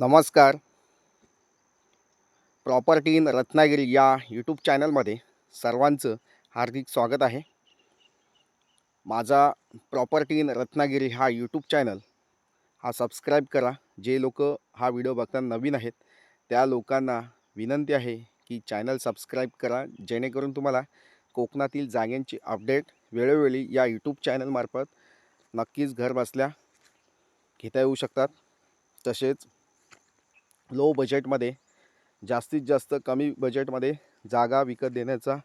नमस्कार. Property in Ratnagiri या YouTube चॅनलमध्ये सर्वांचं हार्दिक स्वागत आहे. माझा प्रॉपर्टी इन रत्नागिरी हा यूट्यूब चॅनल हा सबस्क्राईब करा. जे लोक हा व्हिडिओ बघताना नवीन आहेत त्या लोकांना विनंती आहे की चॅनल सबस्क्राईब करा. जेणेकरून तुम्हाला कोकणातील जागांची अपडेट वेळोवेळी या यूट्यूब चॅनलमार्फत नक्कीच घर बसल्या घेता येऊ शकतात. तसेच लो बजेटमध्ये जास्तीत जास्त कमी बजेटमध्ये जागा विकत देण्याचा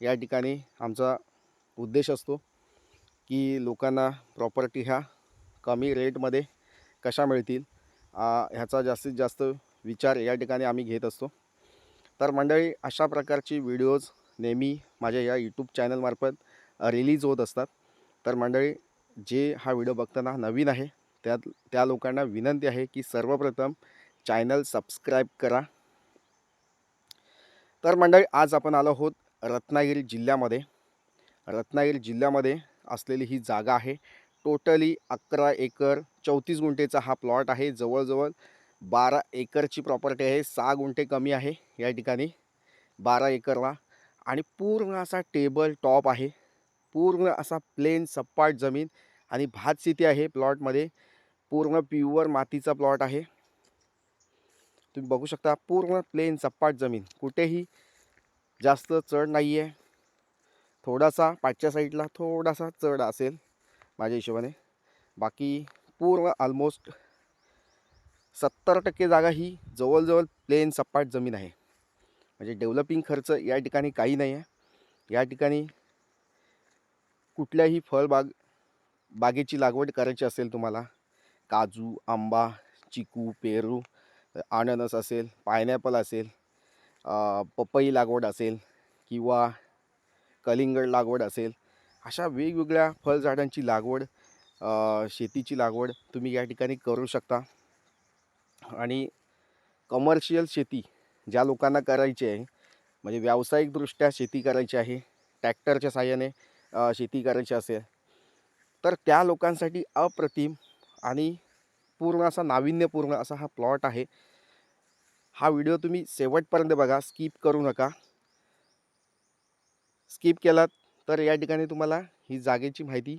या ठिकाणी आमचा उद्देश असतो की लोकांना प्रॉपर्टी ह्या कमी रेटमध्ये कशा मिळतील ह्याचा जास्तीत जास्त विचार या ठिकाणी आम्ही घेत असतो. तर मंडळी अशा प्रकारची व्हिडिओज नेहमी माझ्या या यूट्यूब चॅनलमार्फत रिलीज होत असतात. तर मंडळी जे हा व्हिडिओ बघताना नवीन आहे त्यात त्या लोकांना विनंती आहे की सर्वप्रथम चॅनल सबस्क्राईब करा. तर मंडळी आज आपण आलो आहोत रत्नागिरी जिल्ह्यामध्ये. रत्नागिरी जिल्ह्यामध्ये असलेली ही जागा आहे. टोटली अकरा एकर चौतीस गुंठेचा हा प्लॉट आहे. जवळजवळ बारा एकरची प्रॉपर्टी आहे. सहा गुंठे कमी आहे या ठिकाणी बारा एकरला. आणि पूर्ण असा टेबल टॉप आहे. पूर्ण असा प्लेन सपाट जमीन आणि भात शेती आहे प्लॉटमध्ये पूर्ण प्युअर मातीचा प्लॉट आहे. तुम्ही बघू शकता पूर्ण प्लेन सपाट जमीन. कुठेही जास्त चढ नाही आहे थोडासा पाठच्या साईडला थोडासा चढ असेल माझ्या हिशोबाने. बाकी पूर्ण ऑलमोस्ट सत्तर टक्के जागा ही जवळजवळ प्लेन सपाट जमीन आहे. म्हणजे डेव्हलपिंग खर्च या ठिकाणी काही नाही आहे या ठिकाणी कुठल्याही फळबाग बागेची लागवड करायची असेल तुम्हाला काजू आंबा चिकू पेरू अननस असेल पायनॅपल असेल पपई लागवड असेल किंवा कलिंगड लागवड असेल अशा वेगवेगळ्या फळझाडांची लागवड शेतीची लागवड तुम्ही या ठिकाणी करू शकता. आणि कमर्शियल शेती ज्या लोकांना करायची आहे म्हणजे व्यावसायिकदृष्ट्या शेती करायची आहे ट्रॅक्टरच्या साहाय्याने शेती करायची असेल तर त्या लोकांसाठी अप्रतिम आणि पूर्ण असा नाविन्यपूर्ण असा हा प्लॉट आहे. हा व्हिडिओ तुम्ही शेवटपर्यंत बघा स्किप करू नका. स्किप केलात तर या ठिकाणी तुम्हाला ही जागेची माहिती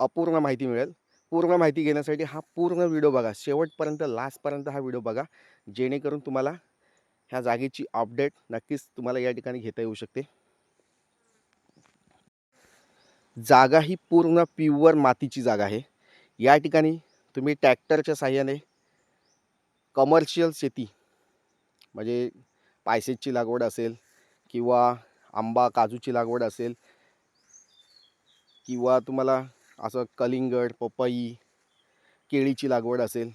अपूर्ण माहिती मिळेल. पूर्ण माहिती घेण्यासाठी हा पूर्ण व्हिडिओ बघा. शेवटपर्यंत लास्टपर्यंत हा व्हिडिओ बघा. जेणेकरून तुम्हाला ह्या जागेची अपडेट नक्कीच तुम्हाला या ठिकाणी घेता येऊ शकते. जागा ही पूर्ण प्युअर मातीची जागा आहे. या ठिकाणी तुम्ही ट्रॅक्टरच्या साह्याने कमर्शियल शेती म्हणजे पायसेजची लागवड असेल किंवा आंबा काजूची लागवड असेल किंवा तुम्हाला असं कलिंगड पपई केळीची लागवड असेल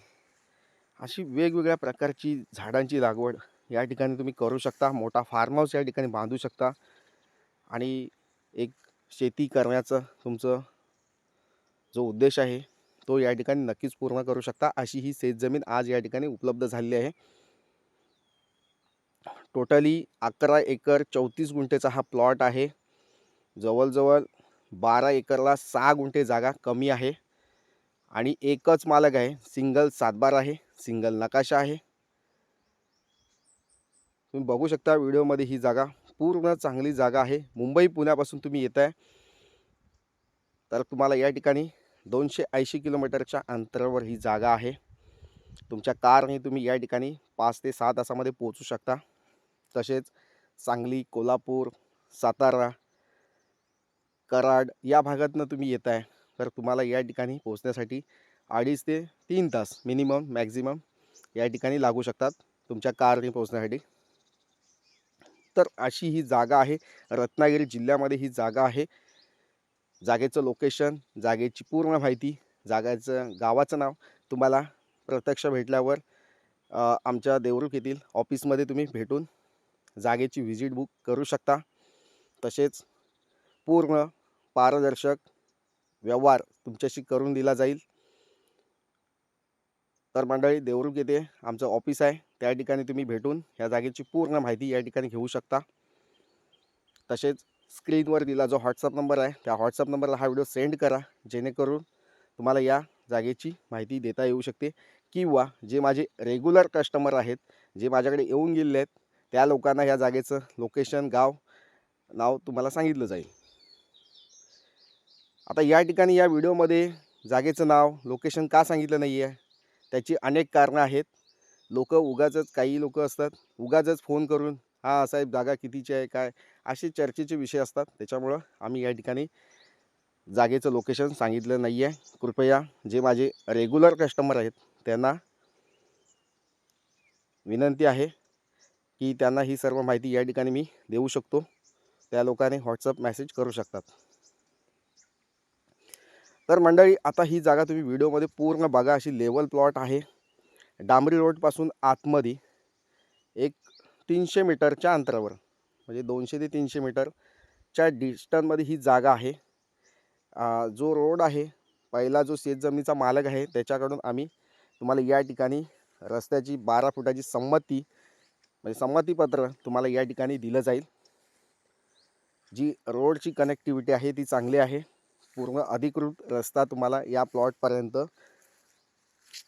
अशी वेगवेगळ्या प्रकारची झाडांची लागवड या ठिकाणी तुम्ही करू शकता. मोठा फार्म हाऊस या ठिकाणी बांधू शकता. आणि एक शेती करण्याचं तुमचं जो उद्देश आहे तो या ठिकाणी नक्कीच पूर्ण करू शकता. अशी ही शेतजमीन आज या ठिकाणी उपलब्ध झालेली आहे. टोटली अकरा एकर चौतीस गुंठेचा हा प्लॉट आहे. जवळजवळ बारा एकरला सहा गुंठे जागा कमी आहे. आणि एकच मालक आहे. सिंगल सातबार आहे. सिंगल नकाशा आहे. तुम्ही बघू शकता व्हिडिओमध्ये ही जागा पूर्ण चांगली जागा आहे. मुंबई पुण्यापासून तुम्ही येत आहे तर तुम्हाला या ठिकाणी दोनशे ऐंशी किलोमीटरच्या अंतरावर ही जागा आहे. तुमच्या कारने तुम्ही या ठिकाणी पाच ते सहा तासामध्ये पोहोचू शकता. तसेच सांगली कोल्हापूर सातारा कराड या भागातनं तुम्ही येत आहे. तर तुम्हाला या ठिकाणी पोहोचण्यासाठी अडीच ते तीन तास मिनिमम मॅक्झिमम या ठिकाणी लागू शकतात तुमच्या कारने पोहोचण्यासाठी. तर अशी ही जागा आहे. रत्नागिरी जिल्ह्यामध्ये ही जागा आहे. जागेचं लोकेशन जागेची पूर्ण माहिती जागेचं गावाचं नाव तुम्हाला प्रत्यक्ष भेटल्यावर आमच्या देवरुख येथील ऑफिसमध्ये तुम्ही भेटून जागेची व्हिजिट बुक करू शकता. तसेच पूर्ण पारदर्शक व्यवहार तुमच्याशी करून दिला जाईल. तर मंडळी देवरुख येथे आमचं ऑफिस आहे. त्या ठिकाणी तुम्ही भेटून ह्या जागेची पूर्ण माहिती या ठिकाणी घेऊ शकता. तसेच स्क्रीनवर दिला जो व्हॉट्सअप नंबर आहे त्या व्हॉट्सअप नंबरला हा व्हिडिओ सेंड करा जेणेकरून तुम्हाला या जागेची माहिती देता येऊ शकते. किंवा जे माझे रेग्युलर कस्टमर आहेत जे माझ्याकडे येऊन गेलेले आहेत त्या लोकांना ह्या जागेचं लोकेशन गाव नाव तुम्हाला सांगितलं जाईल. आता या ठिकाणी या व्हिडिओमध्ये जागेचं नाव लोकेशन का सांगितलं नाही आहे त्याची अनेक कारणं आहेत. लोक उगाचच काही लोक असतात उगाचच फोन करून हा साहेब जागा कितीची आहे काय? असे चर्चेचे विषय असतात. त्याच्यामुळं आम्ही या ठिकाणी जागेचं लोकेशन सांगितलं नाही आहे कृपया जे माझे रेग्युलर कस्टमर आहेत त्यांना विनंती आहे की त्यांना ही सर्व माहिती या ठिकाणी मी देऊ शकतो. त्या लोकांनी व्हॉट्सअप मेसेज करू शकतात. तर मंडळी आता ही जागा तुम्ही व्हिडिओमध्ये पूर्ण बघा. अशी लेवल प्लॉट आहे. डांबरी रोडपासून आतमध्ये एक तीनशे मीटरच्या अंतरावर म्हणजे दोनशे ते तीनशे मीटरच्या डिस्टन्समध्ये ही जागा आहे. जो रोड आहे पहिला जो शेतजमिनीचा मालक आहे त्याच्याकडून आम्ही तुम्हाला या ठिकाणी रस्त्याची बारा फुटाची संमती म्हणजे संमतीपत्र तुम्हाला या ठिकाणी दिलं जाईल. जी रोडची कनेक्टिव्हिटी आहे ती चांगली आहे. पूर्ण अधिकृत रस्ता तुम्हाला या प्लॉटपर्यंत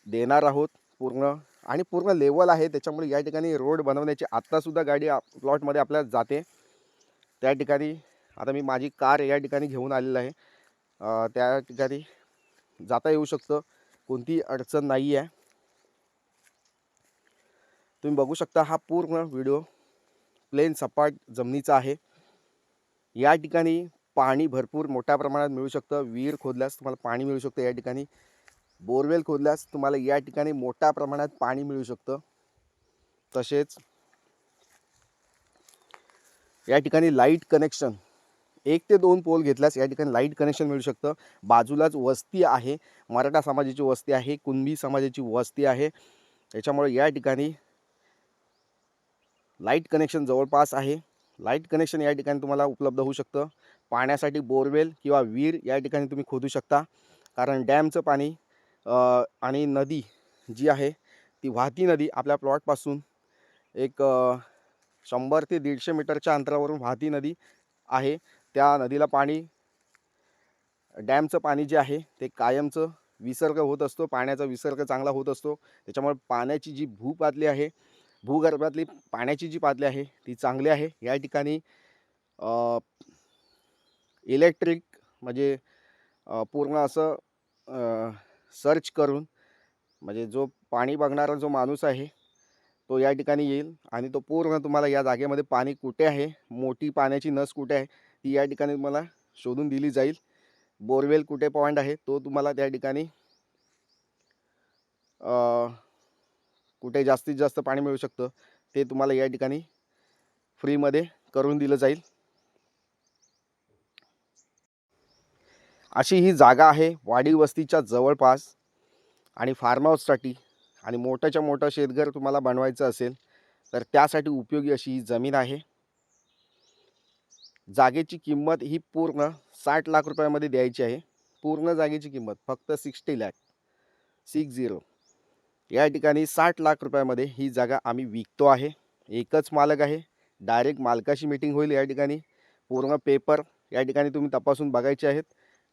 देणार आहोत. पूर्ण आणि पूर्ण लेवल आहे. त्याच्यामुळे या ठिकाणी रोड बनवण्याची आत्तासुद्धा गाडी आप प्लॉटमध्ये आपल्याला जाते. त्या ठिकाणी आता मी माझी कार या ठिकाणी घेऊन आलेलं आहे. त्या ठिकाणी जाता येऊ शकतं. कोणतीही अडचण नाही आहे. तुम्ही बघू शकता हा पूर्ण व्हिडिओ प्लेन सपाट जमिनीचा आहे. या ठिकाणी पाणी भरपूर मोठ्या प्रमाणात मिळू शकतं. विहीर खोदल्यास तुम्हाला पाणी मिळू शकतं या ठिकाणी. बोरवेल खोदल्यास तुम्हाला या ठिकाणी मोठ्या प्रमाणात पाणी मिळू शकतं. तसेच या ठिकाणी लाइट कनेक्शन एक ते दोन पोल घेतल्यास या ठिकाणी लाइट कनेक्शन मिळू शकतं. बाजूलाच वस्ती आहे. मराठा समाजाची वस्ती आहे. कुणबी समाजाची वस्ती आहे. त्याच्यामुळे या ठिकाणी लाइट कनेक्शन जवळपास आहे. लाइट कनेक्शन या ठिकाणी तुम्हाला उपलब्ध होऊ शकतं. पाण्यासाठी बोरवेल किंवा विहीर या ठिकाणी तुम्ही खोदू शकता. कारण डॅमचं पाणी आणि नदी जी आहे ती वाहती नदी आपल्या प्लॉटपासून एक शंभर ते दीडशे मीटरच्या अंतरावरून वाहती नदी आहे. त्या नदीला पाणी डॅमचं पाणी जे आहे ते कायमचं विसर्ग होत असतो. पाण्याचा विसर्ग चांगला होत असतो. त्याच्यामुळे पाण्याची जी भूपातली आहे भूगर्भातली पाण्याची जी पातळी आहे ती चांगली आहे. या ठिकाणी इलेक्ट्रिक म्हणजे पूर्ण असं सर्च करून म्हणजे जो पाणी बघणारा जो माणूस आहे तो या ठिकाणी येईल आणि तो पूर्ण तुम्हाला या जागेमध्ये पाणी कुठे आहे मोठी पाण्याची नस कुठे आहे ती या ठिकाणी तुम्हाला शोधून दिली जाईल. बोरवेल कुठे पॉईंट आहे तो तुम्हाला त्या ठिकाणी कुठे जास्तीत जास्त पाणी मिळू शकतं ते तुम्हाला या ठिकाणी फ्रीमध्ये करून दिलं जाईल. अशी ही जागा आहे वाडी वस्तीच्या जवळपास आणि फार्म हाऊससाठी आणि मोठ्याच्या मोठं शेतघर तुम्हाला बनवायचं असेल तर त्यासाठी उपयोगी अशी ही जमीन आहे. जागेची किंमत ही पूर्ण साठ लाख रुपयामध्ये द्यायची आहे. पूर्ण जागेची किंमत फक्त सिक्स्टी लॅक सिक्स झिरो या ठिकाणी साठ लाख रुपयामध्ये ही जागा आम्ही विकतो आहे. एकच मालक आहे. डायरेक्ट मालकाशी मीटिंग होईल या ठिकाणी. पूर्ण पेपर या ठिकाणी तुम्ही तपासून बघायचे आहेत.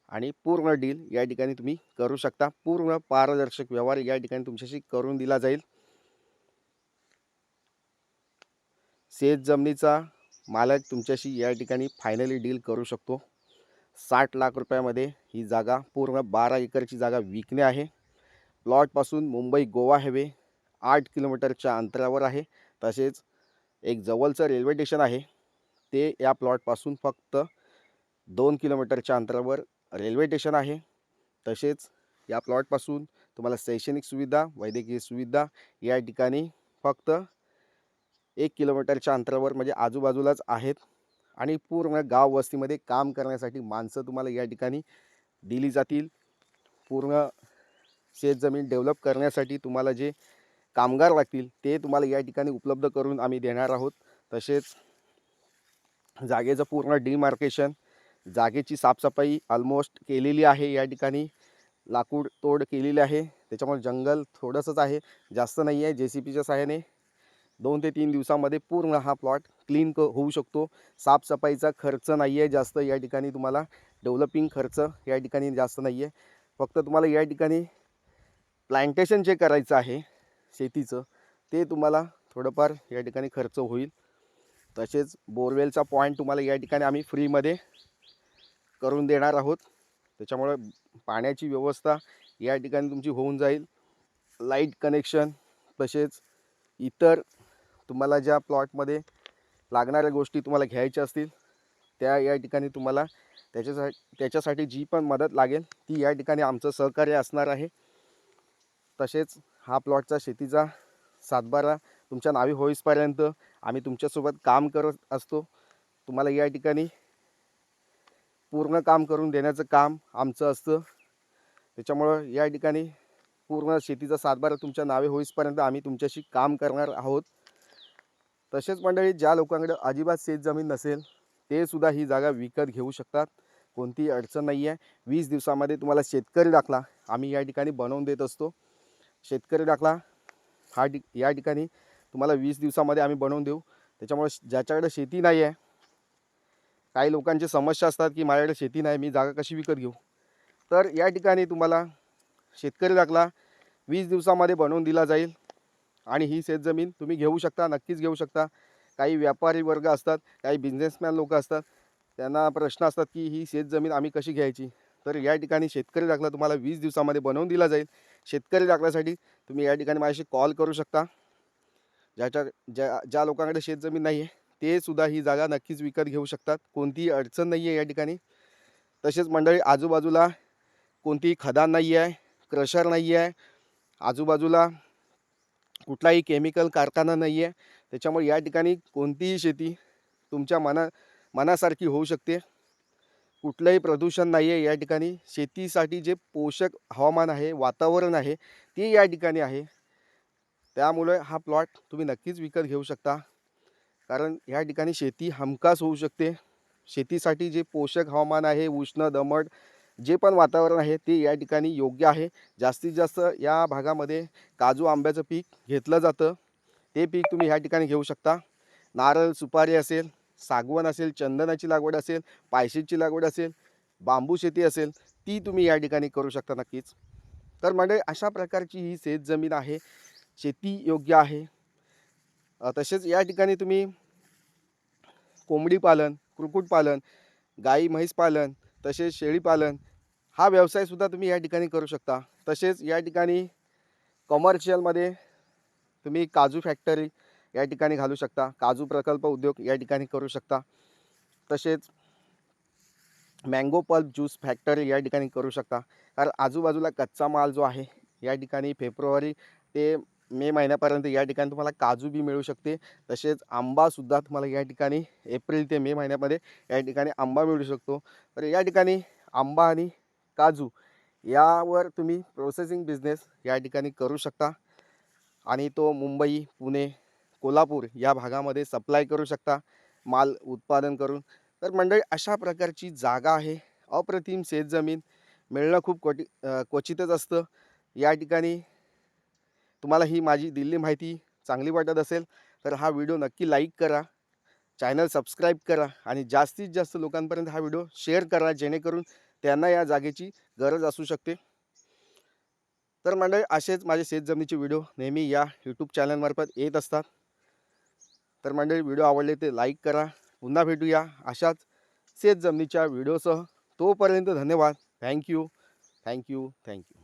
आणि पूर्ण डील या ठिकाणी तुम्ही करू शकता. पूर्ण पारदर्शक व्यवहार या ठिकाणी तुमच्याशी करून दिला जाईल. शेत जमिनीचा मालक तुमच्याशी या ठिकाणी फायनली डील करू शकतो. साठ लाख रुपयामध्ये ही जागा पूर्ण बारा एकरची जागा विकणे आहे. प्लॉटपासून मुंबई गोवा हायवे आठ किलोमीटरच्या अंतरावर आहे. तसेच एक जवळचं रेल्वे स्टेशन आहे. ते या प्लॉटपासून फक्त दोन किलोमीटरच्या अंतरावर रेल्वे स्टेशन आहे. तसेच या प्लॉटपासून तुम्हाला शैक्षणिक सुविधा वैद्यकीय सुविधा या ठिकाणी फक्त एक किलोमीटरच्या अंतरावर म्हणजे आजूबाजूलाच आहेत. आणि पूर्ण गाव वस्तीमध्ये काम करण्यासाठी माणसं तुम्हाला या ठिकाणी दिली जातील. पूर्ण शेतजमीन डेव्हलप करण्यासाठी तुम्हाला जे कामगार लागतील ते तुम्हाला या ठिकाणी उपलब्ध करून आम्ही देणार आहोत. तसेच जागेचं पूर्ण डिमार्केशन जागेची साफसफाई ऑलमोस्ट केलेली आहे या ठिकाणी. लाकूड तोड केलेली आहे. त्याच्यामुळे जंगल थोडंसंच आहे. जास्त नाही आहे. जे सी पीच्या सहाय्याने दोन ते तीन दिवसामध्ये पूर्ण हा प्लॉट क्लीन क होऊ शकतो. साफसफाईचा खर्च नाही आहे जास्त या ठिकाणी तुम्हाला. डेव्हलपिंग खर्च या ठिकाणी जास्त नाही आहे. फक्त तुम्हाला या ठिकाणी प्लांटेशन जे करायचं आहे शेतीचं ते तुम्हाला थोडंफार या ठिकाणी खर्च होईल. तसेच बोरवेलचा पॉईंट तुम्हाला या ठिकाणी आम्ही फ्रीमध्ये करून देणार आहोत. त्याच्यामुळे पाण्याची व्यवस्था या ठिकाणी तुमची होऊन जाईल. लाइट कनेक्शन तसेच इतर तुम्हाला ज्या प्लॉटमध्ये लागणाऱ्या गोष्टी तुम्हाला घ्यायच्या असतील त्या या ठिकाणी तुम्हाला त्याच्यासाठी त्याच्यासाठी जी पण मदत लागेल ती या ठिकाणी आमचं सहकार्य असणार आहे. तसेच हा प्लॉटचा शेतीचा सातबारा तुमच्या नावी होईसपर्यंत आम्ही तुमच्यासोबत काम करत असतो. तुम्हाला या ठिकाणी पूर्ण काम करून देण्याचं काम आमचं असतं. त्याच्यामुळं या ठिकाणी पूर्ण शेतीचा सातबारा तुमच्या नावे होईसपर्यंत आम्ही तुमच्याशी काम करणार आहोत. तसेच मंडळी ज्या लोकांकडे अजिबात शेत जमीन नसेल ते सुद्धा ही जागा विकत घेऊ शकतात. कोणतीही अडचण नाही आहे वीस दिवसामध्ये तुम्हाला शेतकरी दाखला आम्ही या ठिकाणी बनवून देत असतो. शेतकरी दाखला हा या ठिकाणी तुम्हाला वीस दिवसामध्ये आम्ही बनवून देऊ. त्याच्यामुळे ज्याच्याकडे शेती नाही आहे काही लोकांची समस्या असतात की माझ्याकडे शेती नाही मी जागा कशी विकत घेऊ? तर या ठिकाणी तुम्हाला शेतकरी दाखला वीस दिवसामध्ये बनवून दिला जाईल आणि ही शेतजमीन तुम्ही घेऊ शकता नक्कीच घेऊ शकता. काही व्यापारी वर्ग असतात काही बिझनेसमॅन लोक असतात त्यांना प्रश्न असतात की ही शेतजमीन आम्ही कशी घ्यायची? तर या ठिकाणी शेतकरी दाखला तुम्हाला वीस दिवसामध्ये बनवून दिला जाईल. शेतकरी दाखल्यासाठी तुम्ही या ठिकाणी माझ्याशी कॉल करू शकता. ज्याच्या ज्या ज्या लोकांकडे शेतजमीन नाही आहे ते सुद्धा ही जागा नक्कीच विकत घेऊ शकतात. कोणतीही अडचण नाही आहे या ठिकाणी. तसेच मंडळी आजूबाजूला कोणतीही खदान नाही आहे क्रशर नाही आहे आजूबाजूला कुठलाही केमिकल कारखाना नाही आहे त्याच्यामुळे या ठिकाणी कोणतीही शेती तुमच्या मना मनासारखी होऊ शकते. कुठलंही प्रदूषण नाही आहे या ठिकाणी. शेतीसाठी जे पोषक हवामान आहे वातावरण आहे ते या ठिकाणी आहे. त्यामुळे हा प्लॉट तुम्ही नक्कीच विकत घेऊ शकता. कारण या ठिकाणी शेती हमखास होऊ शकते. शेतीसाठी जे पोषक हवामान आहे उष्ण दमट जे पण वातावरण आहे ते या ठिकाणी योग्य आहे. जास्तीत जास्त या भागामध्ये काजू आंब्याचं पीक घेतलं जातं. ते पीक तुम्ही ह्या ठिकाणी घेऊ शकता. नारळ सुपारी असेल सागवण असेल चंदनाची लागवड असेल पायशीची लागवड असेल बांबू शेती असेल ती तुम्ही या ठिकाणी करू शकता नक्कीच. तर म्हणजे अशा प्रकारची ही शेतजमीन आहे. शेती योग्य आहे. तसेच या ठिकाणी तुम्ही कोंबडी पालन कुक्कुटपालन गाई म्हैस पालन तसेच शेळीपालन हा व्यवसायसुद्धा तुम्ही या ठिकाणी करू शकता. तसेच या ठिकाणी कमर्शियलमध्ये तुम्ही काजू फॅक्टरी या ठिकाणी घालू शकता. काजू प्रकल्प उद्योग या ठिकाणी करू शकता. तसेच मँगो पल्प ज्यूस फॅक्टरी या ठिकाणी करू शकता. कारण आजूबाजूला कच्चा माल जो आहे या ठिकाणी फेब्रुवारी ते मे महिन्यापर्यंत या ठिकाणी तुम्हाला काजू बी मिळू शकते. तसेच आंबासुद्धा तुम्हाला या ठिकाणी एप्रिल ते मे महिन्यामध्ये या ठिकाणी आंबा मिळू शकतो. तर या ठिकाणी आंबा आणि काजू यावर तुम्ही प्रोसेसिंग बिझनेस या ठिकाणी करू शकता. आणि तो मुंबई पुणे कोल्हापूर या भागामध्ये सप्लाय करू शकता. माल उत्पादन करून. तर मंडळी अशा प्रकारची जागा आहे. अप्रतिम शेतजमीन. मिळणं खूप क्वटि क्वचितच असतं. या ठिकाणी तुम्हाला ही माझी दिल्ली माहिती चांगली वाटत असेल तर हा व्हिडिओ नक्की लाईक करा चॅनल सबस्क्राईब करा आणि जास्तीत जास्त लोकांपर्यंत हा व्हिडिओ शेअर करा जेणेकरून त्यांना या जागेची गरज असू शकते. तर मंडळी असेच माझे शेतजमिनीचे व्हिडिओ नेहमी या यूट्यूब चॅनलमार्फत येत असतात. तर मंडळी व्हिडिओ आवडले ते लाईक करा. पुन्हा भेटूया अशाच शेतजमिनीच्या व्हिडिओसह. तोपर्यंत धन्यवाद. Thank you thank you thank you